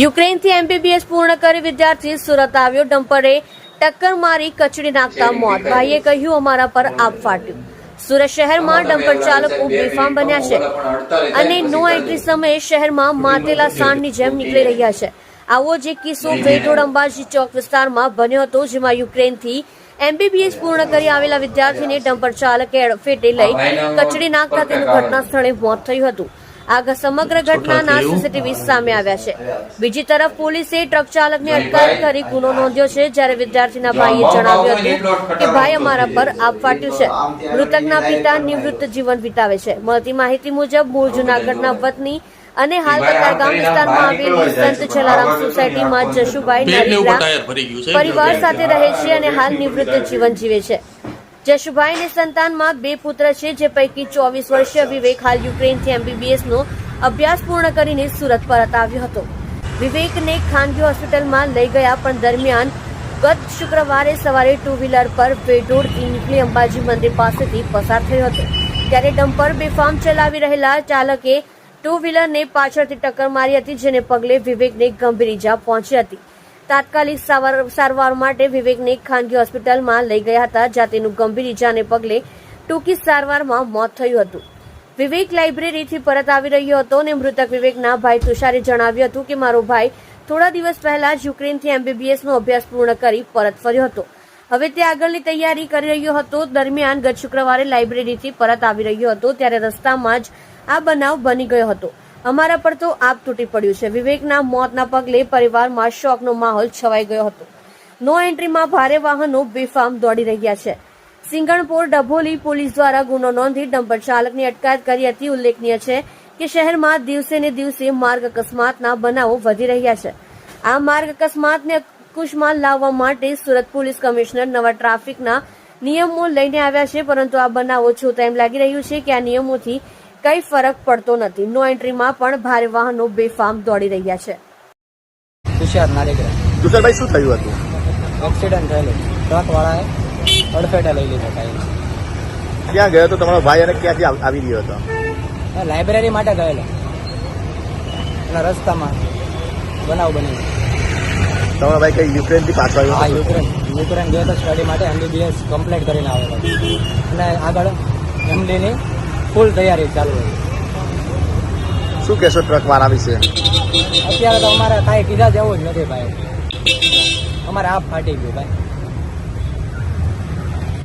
યુક્રેનથી MBBS પૂર્ણ કરી વિદ્યાર્થી સુરત આવ્યો. ડમ્પરે ટક્કર મારી કચડી નાખતા મોત. ભાઈએ કહ્યું અમારા પર આપ ફાટ્યું. સુરત શહેરમાં ડમ્પર ચાલકો બેફામ બન્યા છે. અને નો એન્ટ્રી સમયે શહેરમાં માતેલા સાંડની જેમ નીકળી રહ્યા છે. આવો જે કિસ્સો બેટોડ અંબાજી ચોક વિસ્તારમાં બન્યો હતો જેમાં યુક્રેનથી એમબીબીએસ પૂર્ણ કરી આવેલા વિદ્યાર્થીને ડમ્પર ચાલકે અડફેટે લઈ કચડી નાખતા તેનું ઘટના સ્થળે મોત થયું હતું. આ સમગ્ર ઘટનાના સીસીટીવી સામે આવ્યા છે. બીજી તરફ પોલીસે ટ્રક ચાલકને અટકાયત કરી ગુનો નોંધ્યો છે. જ્યારે વિદ્યાર્થીના ભાઈએ જણાવ્યું હતું કે ભાઈ અમારા પર આપ ફાટ્યું છે. મૃતકના પિતા નિવૃત્ત જીવન વિતાવે છે. મળતી માહિતી મુજબ મૂળ જુનાગઢના વતની અને હાલ કતારગામ વિસ્તારમાં આવેલી સંત જલારામ સોસાયટીમાં જશુભાઈ પરિવાર સાથે રહે છે અને હાલ નિવૃત્ત જીવન જીવે છે. જશુભાઈને સંતાનમાં બે પુત્ર છે, જે પૈકી ચોવીસ વર્ષીય વિવેક હાલ યુક્રેનથી એમબીબીએસ નો અભ્યાસ પૂર્ણ કરીને સુરત પરત આવ્યો હતો. વિવેકને ખાનગી હોસ્પિટલમાં લઈ ગયા, પણ દરમિયાન ગત શુક્રવારે સવારે ટુ વ્હીલર પર વેડોડથી નીકળી અંબાજી મંદિર પાસેથી પસાર થયો હતો. ત્યારે ડમ્પર બેફામ ચલાવી રહેલા ચાલકે ટુ વ્હીલરને પાછળથી ટક્કર મારી હતી, જેને પગલે વિવેકને ગંભીર ઇજા પહોંચી હતી. તાત્કાલિક સારવાર માટે વિવેકને ખાનગી હોસ્પિટલમાં લઈ ગયા હતા, જ્યાં તેનું ગંભીર ઇજાને પગલે ટૂંકી સારવારમાં મોત થયું હતું. વિવેક લાઇબ્રેરીથી પરત આવી રહ્યો હતો અને મૃતક વિવેકના ભાઈ તુષારે જણાવ્યું હતું કે, મારો ભાઈ થોડા દિવસ પહેલા જ યુક્રેનથી એમબીબીએસનો અભ્યાસ પૂર્ણ કરી પરત ફર્યો હતો. હવે તે આગળની તૈયારી કરી રહ્યો હતો. દરમિયાન ગત શુક્રવારે લાઇબ્રેરીથી પરત આવી રહ્યો હતો, ત્યારે રસ્તામાં જ આ બનાવ બની ગયો હતો. અમારા પર તો આપ તૂટી પડ્યું છે. વિવેકના મોતના પગલે પરિવારમાં શોકનો માહોલ છવાઈ ગયો હતો. નો એન્ટ્રીમાં ભારે વાહનો બેફામ દોડી રહ્યા છે. સિંગણપોર ડભોલી પોલીસ દ્વારા ગુનો નોંધી ડમ્પર ચાલકની અટકાયત કરી હતી. ઉલ્લેખનીય છે કે શહેરમાં દિવસે ને દિવસે માર્ગ અકસ્માતના બનાવો વધી રહ્યા છે. આ માર્ગ અકસ્માતને અંકુશમાં લાવવા માટે સુરત પોલીસ કમિશનર નવા ટ્રાફિકના નિયમો લઈને આવ્યા છે, પરંતુ આ બનાવો જોતા એમ લાગી રહ્યું છે કે આ નિયમોથી કઈ ફરક પડતો નથી. નો એન્ટ્રીમાં પણ ભારે વાહનો બેફામ દોડી રહ્યા છે. તુષાર નારેગરા. તુષારભાઈ શું થયું હતું? એક્સિડન્ટ થયેલો. ટ્રક વાળાએ અડફેટે લઈ લીધો ટાઈમ ક્યાં ગયો તો તમારો ભાઈ અને ક્યાંથી આવ- આવી રહ્યો હતો? લાઇબ્રેરી માટે ગયેલો. એના રસ્તામાં બનાવ બની તમારો ભાઈ કઈ યુક્રેનથી પાછો આવ્યો? યુક્રેન. યુક્રેન ગયો તો સ્ટડી માટે એમબીબીએસ કમ્પ્લીટ કરીને આવેલો. અને આગળ એમડીની ફૂલ તૈયારી ચાલુ શું કહેશો ટ્રક વાળા વિશે? અત્યારે તો અમારે કાંઈ કીધા જેવું જ નથી ભાઈ. અમારે આપ ફાટી ગયું ભાઈ.